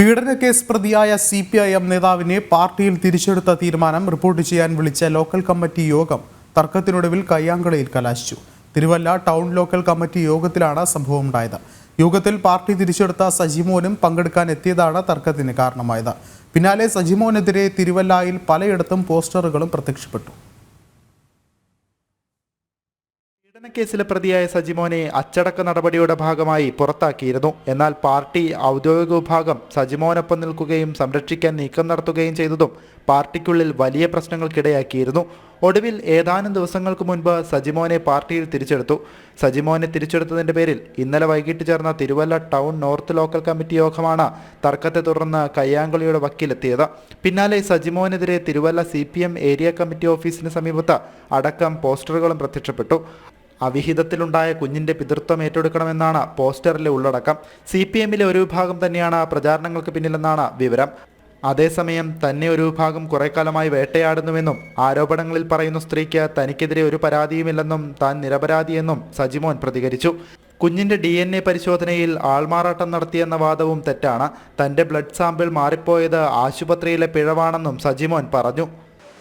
പീഡനക്കേസ് പ്രതിയായ C P I M നേതാവിനെ പാർട്ടിയിൽ തിരിച്ചെടുത്ത തീരുമാനം റിപ്പോർട്ട് ചെയ്യാൻ വിളിച്ച ലോക്കൽ കമ്മിറ്റി യോഗം തർക്കത്തിനൊടുവിൽ കയ്യാങ്കളയിൽ കലാശിച്ചു. തിരുവല്ല ടൗൺ ലോക്കൽ കമ്മിറ്റി യോഗത്തിലാണ് സംഭവം ഉണ്ടായത് യോഗത്തിൽ പാർട്ടി തിരിച്ചെടുത്ത സജിമോനും പങ്കെടുക്കാൻ എത്തിയതാണ് തർക്കത്തിന് കാരണമായത്. പിന്നാലെ സജിമോനെതിരെ തിരുവല്ലയിൽ പലയിടത്തും പോസ്റ്ററുകളും പ്രത്യക്ഷപ്പെട്ടു. പീഡനക്കേസിലെ പ്രതിയായ സജിമോനെ അച്ചടക്ക നടപടിയുടെ ഭാഗമായി പുറത്താക്കിയിരുന്നു. എന്നാൽ പാർട്ടി ഔദ്യോഗിക വിഭാഗം സജിമോനൊപ്പം നിൽക്കുകയും സംരക്ഷിക്കാൻ നീക്കം നടത്തുകയും ചെയ്തതും പാർട്ടിക്കുള്ളിൽ വലിയ പ്രശ്നങ്ങൾക്കിടയാക്കിയിരുന്നു. ഒടുവിൽ ഏതാനും ദിവസങ്ങൾക്ക് മുൻപ് സജിമോനെ പാർട്ടിയിൽ തിരിച്ചെടുത്തു. സജിമോനെ തിരിച്ചെടുത്തതിന്റെ പേരിൽ ഇന്നലെ വൈകിട്ട് ചേർന്ന Thiruvalla town north local committee യോഗമാണ് തർക്കത്തെ തുടർന്ന് കയ്യാങ്കളിയുടെ വക്കീലെത്തിയത്. പിന്നാലെ സജിമോനെതിരെ തിരുവല്ല സി ഏരിയ കമ്മിറ്റി ഓഫീസിന് സമീപത്ത് അടക്കം പോസ്റ്ററുകളും പ്രത്യക്ഷപ്പെട്ടു. അവിഹിതത്തിലുണ്ടായ കുഞ്ഞിന്റെ പിതൃത്വം ഏറ്റെടുക്കണമെന്നാണ് പോസ്റ്ററിലെ ഉള്ളടക്കം. സി പി എമ്മിലെ ഒരു വിഭാഗം തന്നെയാണ് പ്രചാരണങ്ങൾക്ക് പിന്നിലെന്നാണ് വിവരം. അതേസമയം തന്നെ ഒരു വിഭാഗം കുറേക്കാലമായി കാലമായി വേട്ടയാടുന്നുവെന്നും ആരോപണങ്ങളിൽ പറയുന്ന സ്ത്രീക്ക് തനിക്കെതിരെ ഒരു പരാതിയുമില്ലെന്നും താൻ നിരപരാധിയെന്നും സജിമോൻ പ്രതികരിച്ചു. കുഞ്ഞിന്റെ ഡി എൻ എ പരിശോധനയിൽ ആൾമാറാട്ടം നടത്തിയെന്ന വാദവും തെറ്റാണ്. തന്റെ ബ്ലഡ് സാമ്പിൾ മാറിപ്പോയത് ആശുപത്രിയിലെ പിഴവാണെന്നും സജിമോൻ പറഞ്ഞു.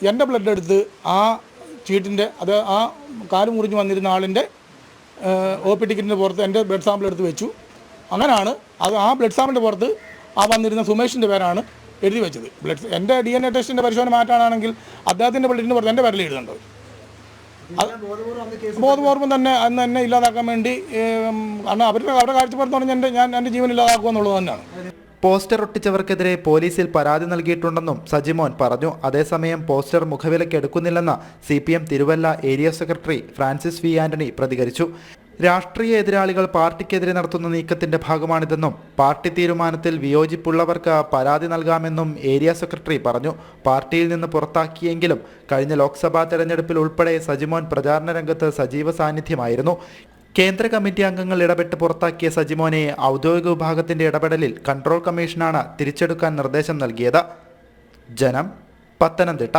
എന്റെ ബ്ലഡ് എടുത്ത് ആ ചീട്ടിന്റെ അത് ആ കാൽ മുറിഞ്ഞ് വന്നിരുന്ന ആളിന്റെ ഒ പി ടിക്കറ്റിന്റെ പുറത്ത് എന്റെ ബ്ലഡ് സാമ്പിൾ എടുത്ത് വെച്ചു. അങ്ങനെയാണ് അത് ആ ബ്ലഡ് സാമ്പിളിന്റെ പുറത്ത് ആ വന്നിരുന്ന സുമേഷിന്റെ പേരാണ് എഴുതി വെച്ചത്. ബ്ലഡ് എന്റെ ഡി എൻ എ ടെസ്റ്റിന്റെ പരിശോധന മാറ്റാനാണെങ്കിൽ അദ്ദേഹത്തിന്റെ ബ്ലഡിന്റെ പുറത്ത് എന്റെ പേരിൽ എഴുതുന്നുണ്ട്. ബോധപൂർവം തന്നെ അന്ന് എന്നെ ഇല്ലാതാക്കാൻ വേണ്ടി കാരണം അവരുടെ അവരുടെ കാഴ്ചപ്പാട് പറഞ്ഞാൽ എന്റെ ഞാൻ എന്റെ ജീവൻ ഇല്ലാതാക്കുക എന്നുള്ളത് തന്നെയാണ്. പോസ്റ്റർ ഒട്ടിച്ചവർക്കെതിരെ പോലീസിൽ പരാതി നൽകിയിട്ടുണ്ടെന്നും സജിമോൻ പറഞ്ഞു. അതേസമയം പോസ്റ്റർ മുഖവിലയ്ക്ക് എടുക്കുന്നില്ലെന്ന് C P M Thiruvalla area secretary Francis V Antony പ്രതികരിച്ചു. രാഷ്ട്രീയ എതിരാളികൾ പാർട്ടിക്കെതിരെ നടത്തുന്ന നീക്കത്തിന്റെ ഭാഗമാണിതെന്നും പാർട്ടി തീരുമാനത്തിൽ വിയോജിപ്പുള്ളവർക്ക് പരാതി നൽകാമെന്നും ഏരിയ സെക്രട്ടറി പറഞ്ഞു. പാർട്ടിയിൽ നിന്ന് പുറത്താക്കിയെങ്കിലും കഴിഞ്ഞ ലോക്സഭാ തെരഞ്ഞെടുപ്പിൽ ഉൾപ്പെടെ സജിമോൻ പ്രചാരണ രംഗത്ത് സജീവ സാന്നിധ്യമായിരുന്നു. കേന്ദ്ര കമ്മിറ്റി അംഗങ്ങൾ ഇടപെട്ട് പുറത്താക്കിയ സജിമോനെ ഔദ്യോഗിക വിഭാഗത്തിന്റെ ഇടപെടലിൽ കൺട്രോൾ കമ്മീഷനാണ് തിരിച്ചെടുക്കാൻ നിർദ്ദേശം നൽകിയത്. ജനം പത്തനംതിട്ട.